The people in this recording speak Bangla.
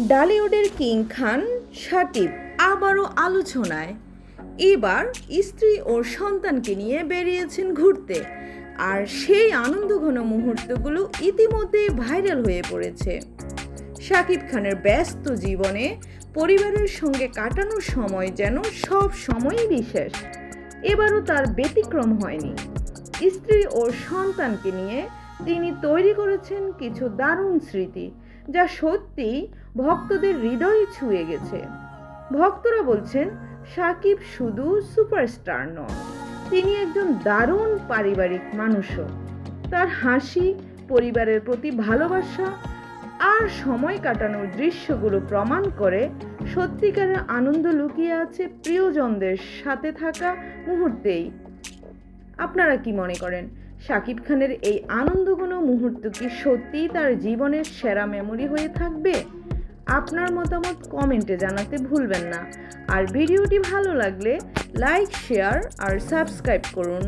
ডালিউডের কিং খান, সাকিব আবারও আলোচনায়। এবার স্ত্রী ও সন্তানকে নিয়ে বেরিয়েছেন ঘুরতে। আর সেই আনন্দঘন মুহূর্তগুলো ইতিমধ্যে ভাইরাল হয়ে পড়েছে। শাকিব খানের ব্যস্ত জীবনে পরিবারের সঙ্গে কাটানোর সময় যেন সব সময়ই বিশেষ। এবারও তার ব্যতিক্রম হয়নি। স্ত্রী ও সন্তানকে নিয়ে তিনি তৈরি করেছেন কিছু দারুণ স্মৃতি, যা সত্যি ভক্তদের হৃদয় ছুঁয়ে গেছে। ভক্তরা বলছেন, সাকিব শুধু সুপারস্টার নন, তিনি একজন দারুণ পারিবারিক মানুষও। তার হাসি, পরিবারের প্রতি ভালোবাসা আর সময় কাটানোর দৃশ্যগুলো প্রমাণ করে সত্যিকারের আনন্দ লুকিয়ে আছে প্রিয়জনদের সাথে থাকা মুহূর্তেই। আপনারা কি মনে করেন শাকিব খানের এই আনন্দঘন মুহূর্ত কি সত্যিই তার জীবনের সেরা মেমোরি হয়ে থাকবে? আপনার মতামত কমেন্টে জানাতে ভুলবেন না। আর ভিডিওটি ভালো লাগলে লাইক শেয়ার আর সাবস্ক্রাইব করুন।